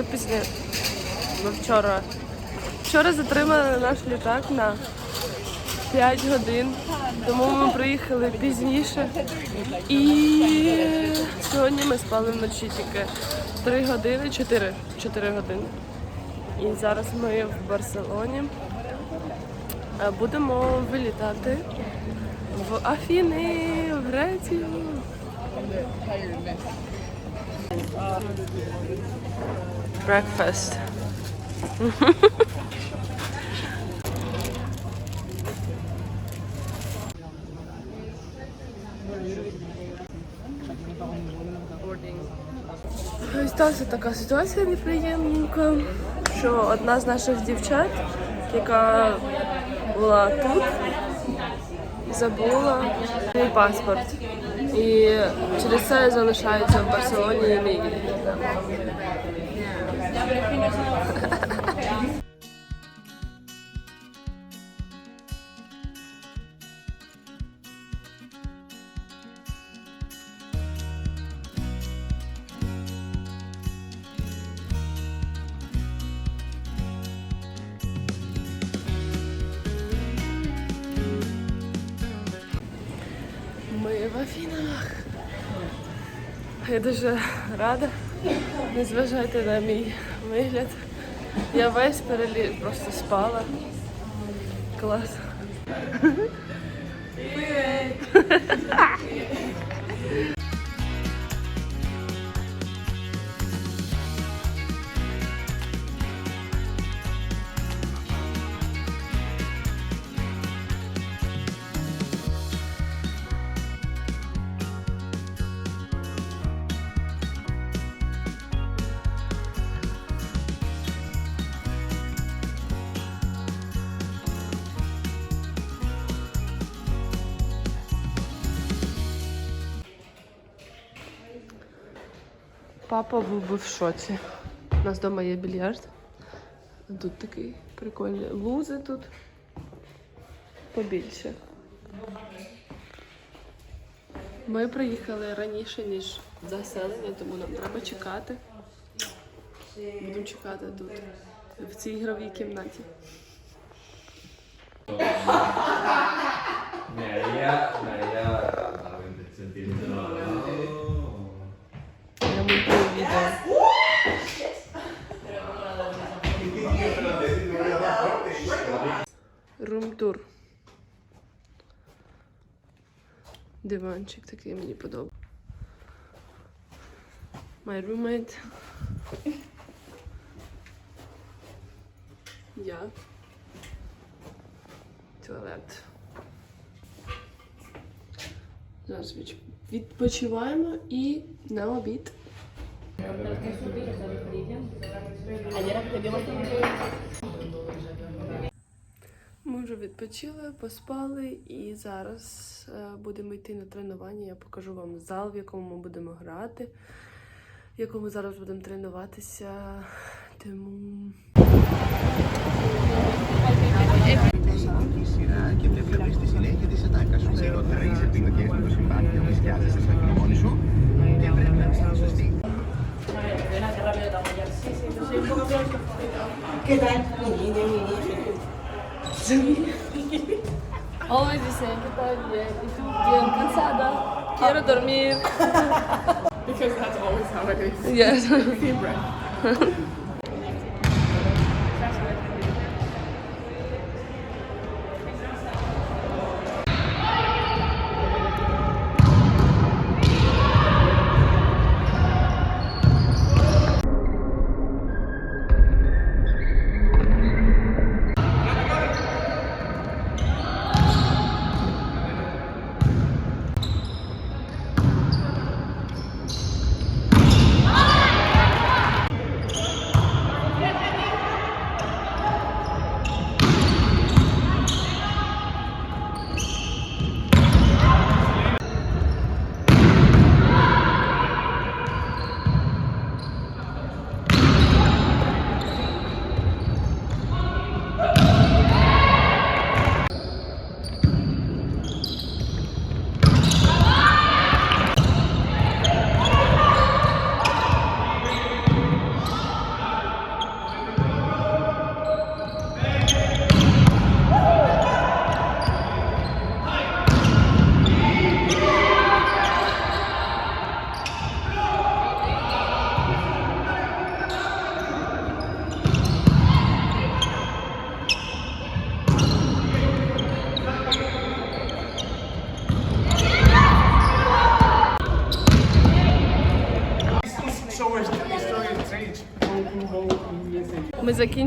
вчора запізня... Ми вчора. Вчора затримали наш літак на 5 годин, тому ми приїхали пізніше. І сьогодні ми спали вночі тільки 3 години, 4, 4 години. І зараз ми в Барселоні. Е, Будемо вилітати в Афіни, в Грецію. Breakfast. Сталася така ситуація неприємненька, що одна з наших дівчат, яка була тут, забула свій паспорт. І через це залишаються в Барселоні і не Я дуже рада. Не зважайте на мій вигляд. Я весь переліт просто спала. Клас. Папа був би в шоці. У нас вдома є більярд. Тут такий прикольний. Лузи тут побільше. Ми приїхали раніше, ніж заселення, тому нам треба чекати. Будемо чекати тут, в цій ігровій кімнаті. Maria, Maria Румтур. Диванчик такий мені подобається. My roommate. Я. Туалет. Зараз відпочиваємо і на обід. Ми вже відпочили, поспали і зараз е, будемо йти на тренування. Я покажу вам зал, в якому ми будемо грати, в якому зараз будемо тренуватися. Тому σειρά και δεν βλέπεις τη συνέχεια της ατάκας σου. Χειρότερα είσαι επιλογές του συμπάτια, βρισκιάζεσαι στα χειμώνη σου και πρέπει να είσαι σωστή. ¿Qué tal? Mi niña, mi niña. The same, que tal bien? Y tú bien cansada. Quiero dormir. Because that's always how it is. Yes. Deep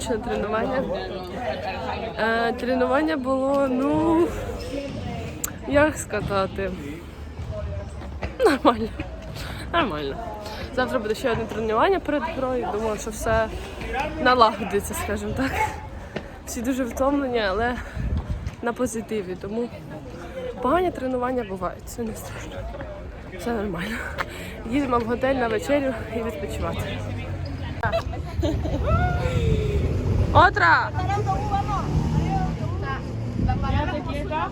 закінчили тренування. Е, тренування було, ну, як сказати, нормально. Нормально. Завтра буде ще одне тренування перед грою. Думаю, що все налагодиться, скажімо так. Всі дуже втомлені, але на позитиві. Тому погані тренування бувають, це не страшно. Все нормально. Їдемо в готель на вечерю і відпочивати. Отра! Quédate quieta.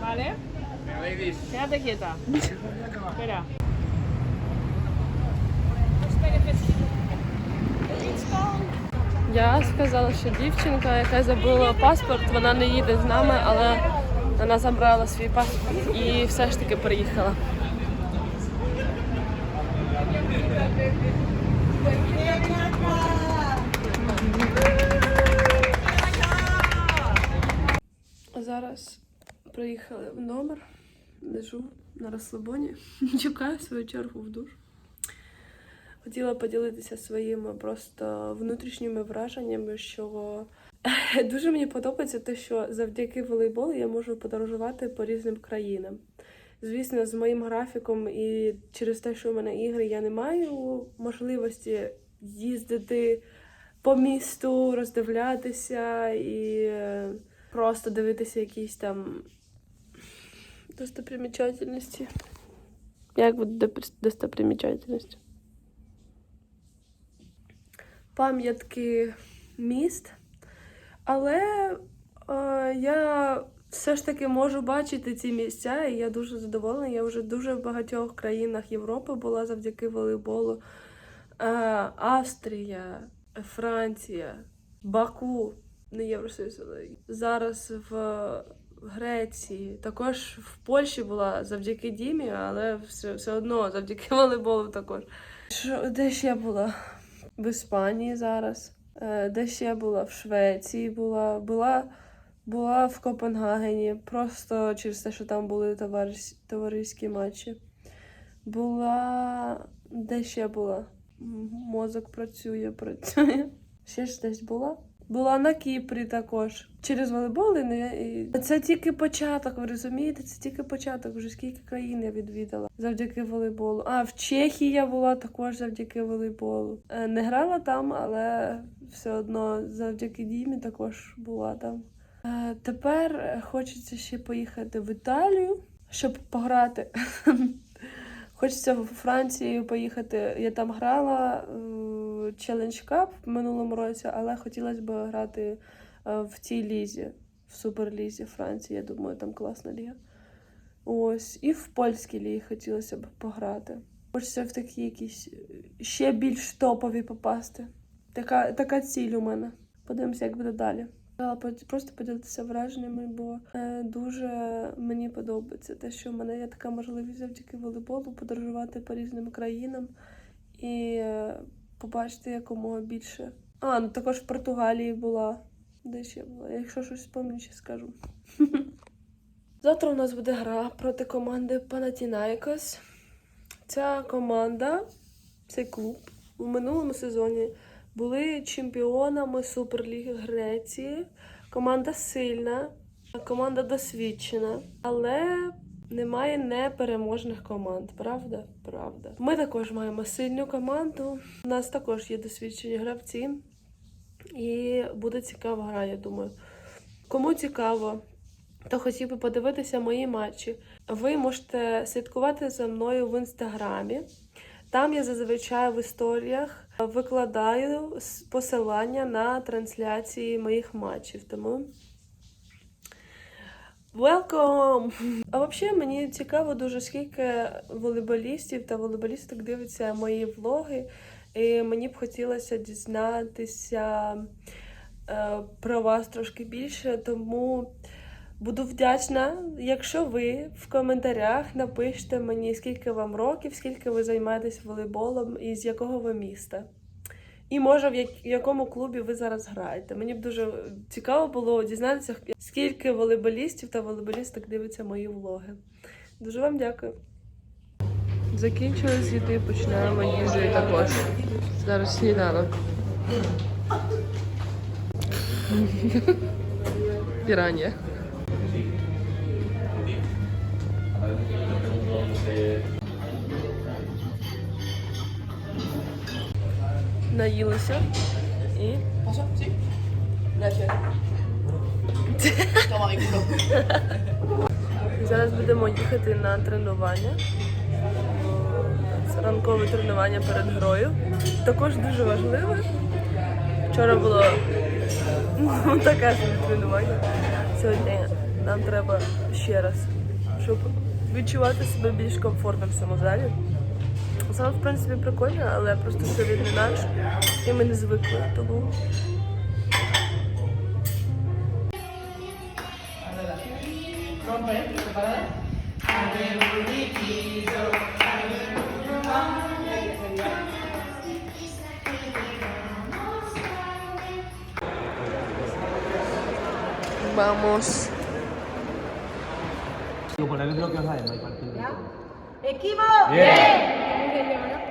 ¿Vale? Quédate quieta. Espera. Я сказала, що дівчинка, яка забула паспорт, вона не їде з нами, але вона забрала свій паспорт і все ж таки приїхала. Зараз приїхали в номер, лежу на розслабоні, чекаю свою чергу в душ. Хотіла поділитися своїми просто внутрішніми враженнями, що дуже мені подобається те, що завдяки волейболу я можу подорожувати по різним країнам. Звісно, з моїм графіком і через те, що в мене ігри, я не маю можливості їздити по місту, роздивлятися і е, просто дивитися якісь там достопримічательності. Як буде достопримічательності? пам'ятки міст, але е, я все ж таки можу бачити ці місця, і я дуже задоволена. Я вже дуже в багатьох країнах Європи була завдяки волейболу. Е, Австрія, Франція, Баку, не Євросоюз, але зараз в Греції, також в Польщі була завдяки Дімі, але все, все одно завдяки волейболу також. Що, де ще була? в Іспанії зараз, е, де ще була в Швеції була, була, була в Копенгагені, просто через те, що там були товариш, товариські матчі. Була. Де ще була? Мозок працює, працює. Ще ж десь була. Була на Кіпрі також. Через волейбол і це тільки початок, ви розумієте? Це тільки початок. Вже скільки країн я відвідала завдяки волейболу. А в Чехії я була також завдяки волейболу. Е, Не грала там, але все одно завдяки Дімі також була там. Е, Тепер хочеться ще поїхати в Італію, щоб пограти. Хочеться в Францію поїхати. Я там грала е, Challenge Cup в минулому році, але хотілося б грати е, в цій лізі, в суперлізі Франції. Я думаю, там класна ліга. Ось. І в польській лігі хотілося б пограти. Хочеться в такі якісь е, ще більш топові попасти. Така, така ціль у мене. Подивимося, як буде далі. Просто поділитися враженнями, бо е, дуже мені подобається те, що в мене є така можливість завдяки волейболу подорожувати по різним країнам і побачити якомога більше. А, ну також в Португалії була. Де ще була? Якщо щось пам'ятаю, скажу. Завтра у нас буде гра проти команди Panathinaikos. Ця команда, цей клуб у минулому сезоні були чемпіонами Суперліги Греції. Команда сильна, команда досвідчена, але немає непереможних команд, правда? Правда. Ми також маємо сильну команду. У нас також є досвідчені гравці. І буде цікава гра, я думаю. Кому цікаво, то хотів би подивитися мої матчі. Ви можете слідкувати за мною в інстаграмі. Там я зазвичай в історіях викладаю посилання на трансляції моїх матчів. Тому welcome! А взагалі мені цікаво дуже, скільки волейболістів та волейболісток дивиться мої влоги. І мені б хотілося дізнатися е, про вас трошки більше, тому буду вдячна, якщо ви в коментарях напишете мені, скільки вам років, скільки ви займаєтесь волейболом і з якого ви міста. І може в як- в якому клубі ви зараз граєте. Мені б дуже цікаво було дізнатися, скільки волейболістів та волейболісток дивиться мої влоги. Дуже вам дякую. Закінчили звіти, починаємо їжу також. Зараз сніданок. Піранія. Наїлися і зараз будемо їхати на тренування. Це ранкове тренування перед грою. Також дуже важливе. Вчора було ну, таке собі тренування. Сьогодні нам треба ще раз, щоб відчувати себе більш комфортно в цьому залі. Зал, в принципі, прикольно, але просто що він не наш, і ми не звикли, тому vamos. ¡Equipo! ചെയ്യണം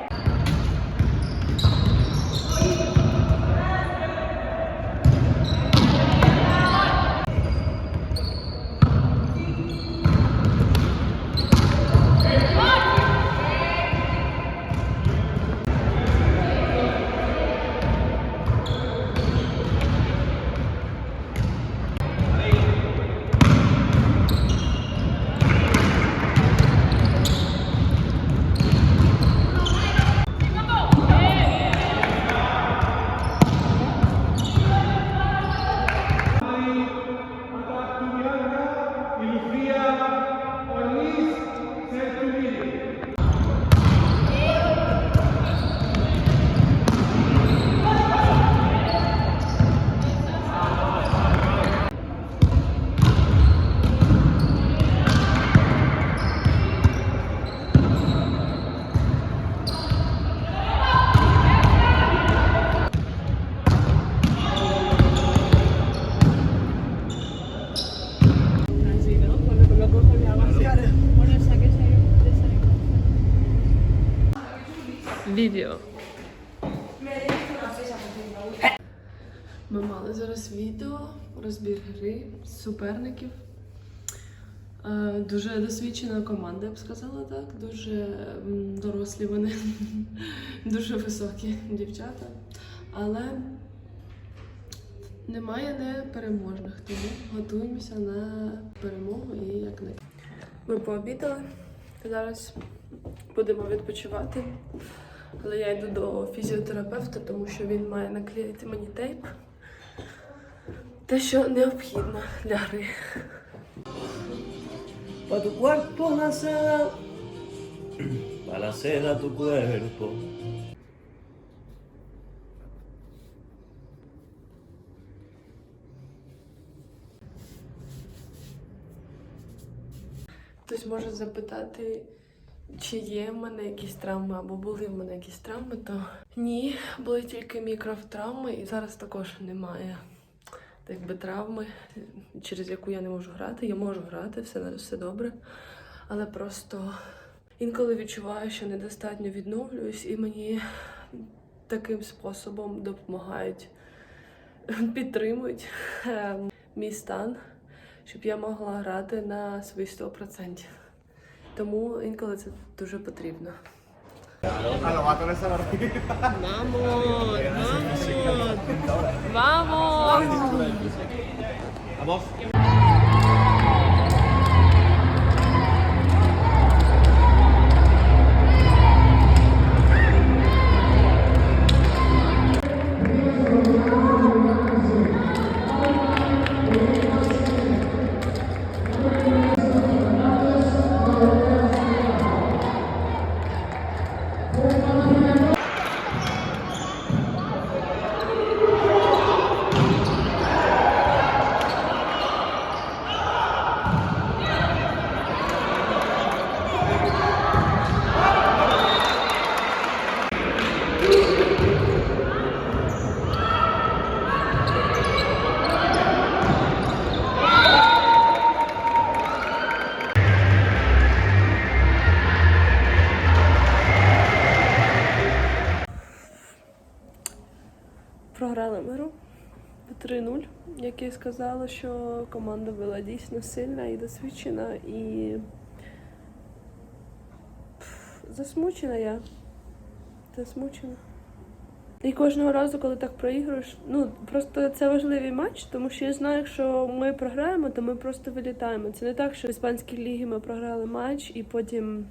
суперників. Е, Дуже досвідчена команда, я б сказала так. Дуже дорослі вони, дуже високі дівчата. Але немає непереможних, тому готуємося на перемогу і як не. Ми пообідали. Зараз будемо відпочивати. Але я йду до фізіотерапевта, тому що він має наклеїти мені тейп. Те, що необхідно для гри. Pa tu cuerpo la seda, pa la seda tu cuerpo. Хтось може запитати, чи є в мене якісь травми або були в мене якісь травми, то ні, були тільки мікротравми, і зараз також немає так би травми, через яку я не можу грати. Я можу грати, все, все добре. Але просто інколи відчуваю, що недостатньо відновлююсь, і мені таким способом допомагають, підтримують е, мій стан, щоб я могла грати на свої 100%. Тому інколи це дуже потрібно. A Vamos, vamos. Vamos. Vamos. Сказала, що команда була дійсно сильна і досвідчена, і засмучена я. Засмучена. І кожного разу, коли так проігруєш, ну просто це важливий матч, тому що я знаю, якщо ми програємо, то ми просто вилітаємо. Це не так, що в іспанській лігі ми програли матч і потім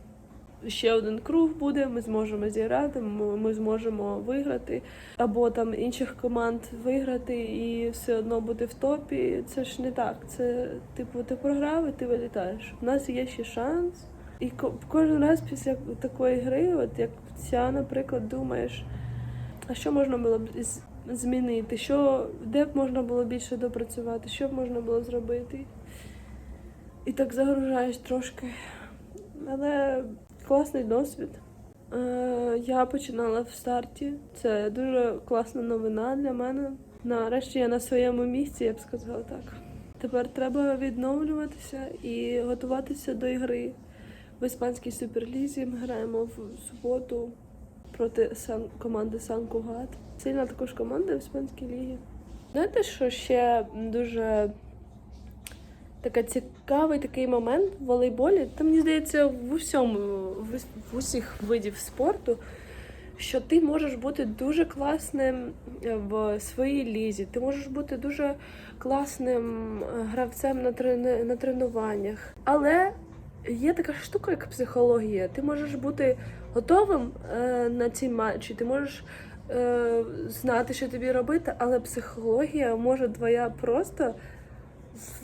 ще один круг буде, ми зможемо зіграти, ми зможемо виграти, або там інших команд виграти і все одно бути в топі. Це ж не так. Це типу ти програв і ти вилітаєш. У нас є ще шанс. І кожен раз після такої гри, от як ця, наприклад, думаєш, а що можна було б змінити? Що, де б можна було більше допрацювати, що б можна було зробити? І так загружаєш трошки. Але класний досвід. Е, я починала в старті. Це дуже класна новина для мене. Нарешті я на своєму місці, я б сказала так. Тепер треба відновлюватися і готуватися до ігри в іспанській суперлізі. Ми граємо в суботу проти сан... команди Сан Кугат. Сильна також команда в іспанській лігі. Знаєте, що ще дуже така цікавий такий момент в волейболі. Та мені здається, в усьому, в, усіх видів спорту, що ти можеш бути дуже класним е, в своїй лізі. Ти можеш бути дуже класним е, гравцем на, трени- на тренуваннях. Але є така штука, як психологія. Ти можеш бути готовим е, на ці матчі, ти можеш е, знати, що тобі робити, але психологія може твоя просто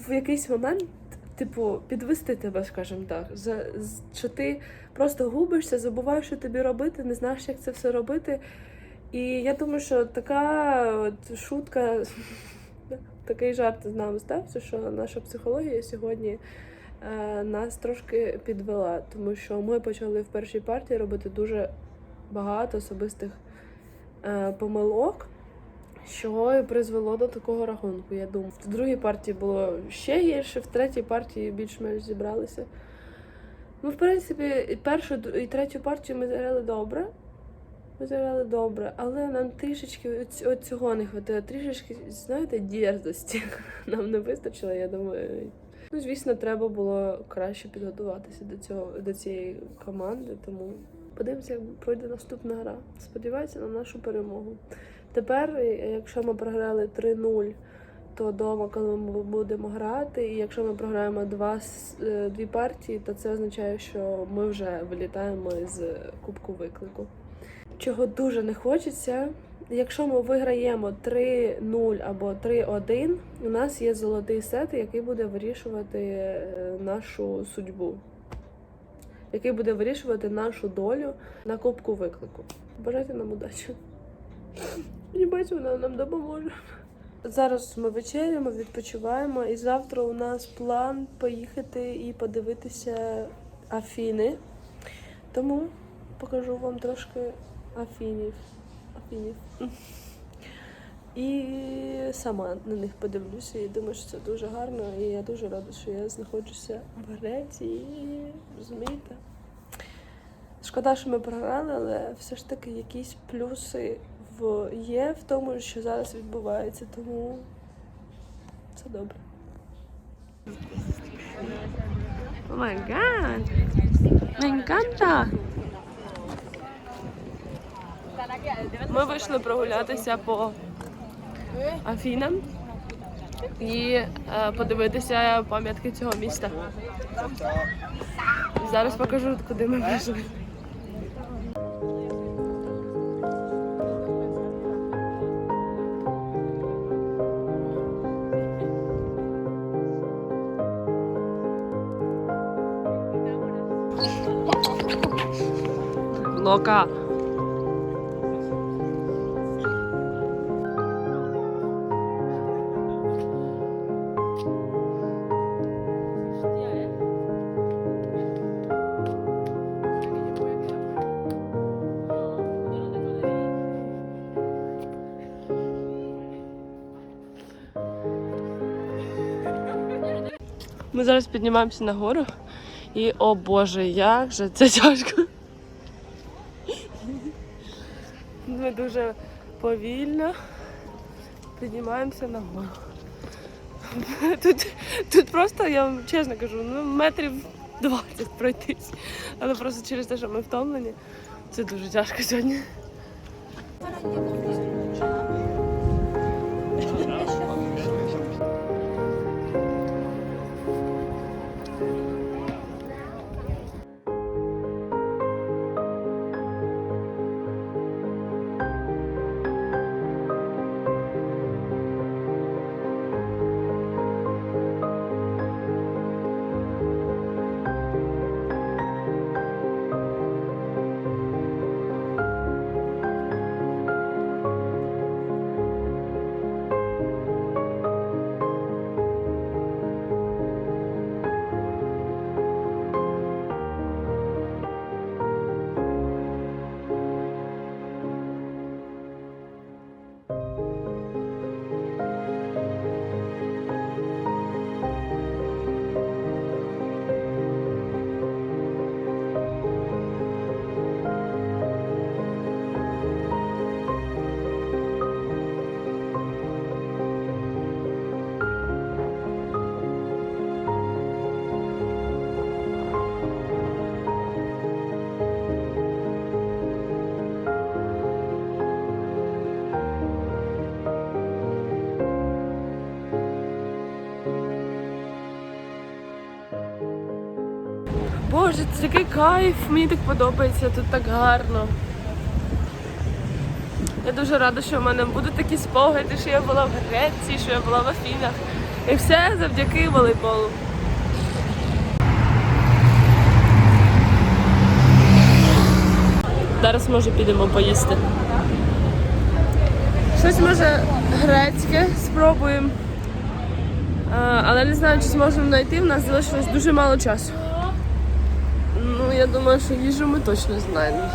в якийсь момент, типу, підвести тебе, скажімо так. За, що ти просто губишся, забуваєш, що тобі робити, не знаєш, як це все робити. І я думаю, що така от шутка, такий жарт з нами стався, що наша психологія сьогодні е, нас трошки підвела, тому що ми почали в першій партії робити дуже багато особистих е, помилок, що і призвело до такого рахунку. Я думаю, в другій партії було ще гірше, в третій партії більш-менш зібралися. Ну, в принципі, першу і третю партію ми зіграли добре. Ми зіграли добре, але нам трішечки от цього не хватило. Трішечки, знаєте, дерзості нам не вистачило, я думаю. Ну, звісно, треба було краще підготуватися до цього до цієї команди, тому подивимося, як пройде наступна гра. Сподіваюся на нашу перемогу. Тепер, е, якщо ми програли 3-0, то вдома, коли ми будемо грати, і якщо ми програємо два, е, дві партії, то це означає, що ми вже вилітаємо з кубку виклику. Чого дуже не хочеться. Якщо ми виграємо 3-0 або 3-1, у нас є золотий сет, який буде вирішувати е, нашу судьбу, який буде вирішувати нашу долю на кубку виклику. Бажайте нам удачі. Сподіваюсь, вона нам допоможе. Зараз ми вечеряємо, відпочиваємо, і завтра у нас план поїхати і подивитися Афіни. Тому покажу вам трошки Афінів. Афінів. І сама на них подивлюся і думаю, що це дуже гарно. І я дуже рада, що я знаходжуся в Греції. Розумієте? Шкода, що ми програли, але все ж таки якісь плюси є в тому, що зараз відбувається, тому це добре. О май гад! Encanta! Ми вийшли прогулятися по Афінам і е, подивитися пам'ятки цього міста. Зараз покажу, куди ми прийшли. Лока. Ми зараз піднімаємося на гору і о Боже, як же це тяжко. Ми дуже повільно. піднімаємося на гору. Тут, тут просто, я вам чесно кажу, ну метрів 20 пройтись. Але просто через те, що ми втомлені, це дуже тяжко сьогодні. Боже, це такий кайф, мені так подобається, тут так гарно. Я дуже рада, що в мене будуть такі спогади, що я була в Греції, що я була в Афінах. І все завдяки волейболу. Зараз може підемо поїсти. Щось може грецьке спробуємо. Але не знаю, чи зможемо знайти. В нас залишилось дуже мало часу. Я думаю, що їжу ми точно знаємо.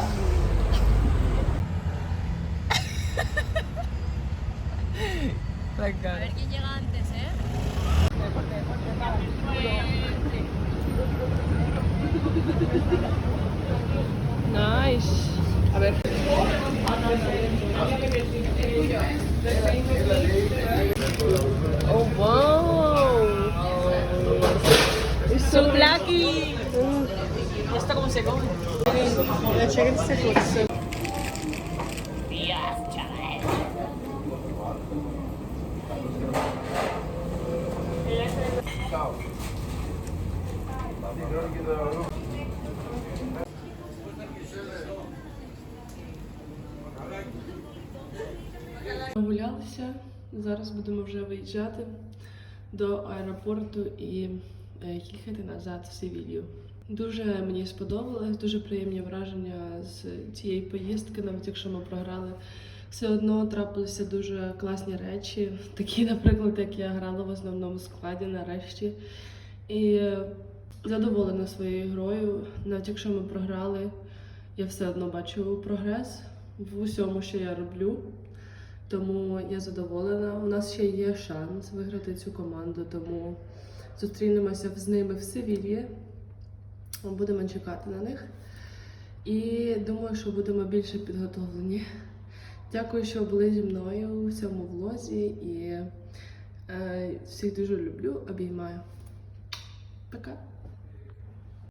Зараз будемо вже виїжджати до аеропорту і е, їхати назад в Севілью. Дуже мені сподобалось, дуже приємні враження з цієї поїздки, навіть якщо ми програли. Все одно трапилися дуже класні речі, такі, наприклад, як я грала в основному складі нарешті. І задоволена своєю грою. Навіть якщо ми програли, я все одно бачу прогрес в усьому, що я роблю. Тому я задоволена. У нас ще є шанс виграти цю команду, тому зустрінемося з ними в Севільї. Будемо чекати на них. І думаю, що будемо більше підготовлені. Дякую, що були зі мною у цьому влозі і е, всіх дуже люблю, обіймаю. Пока!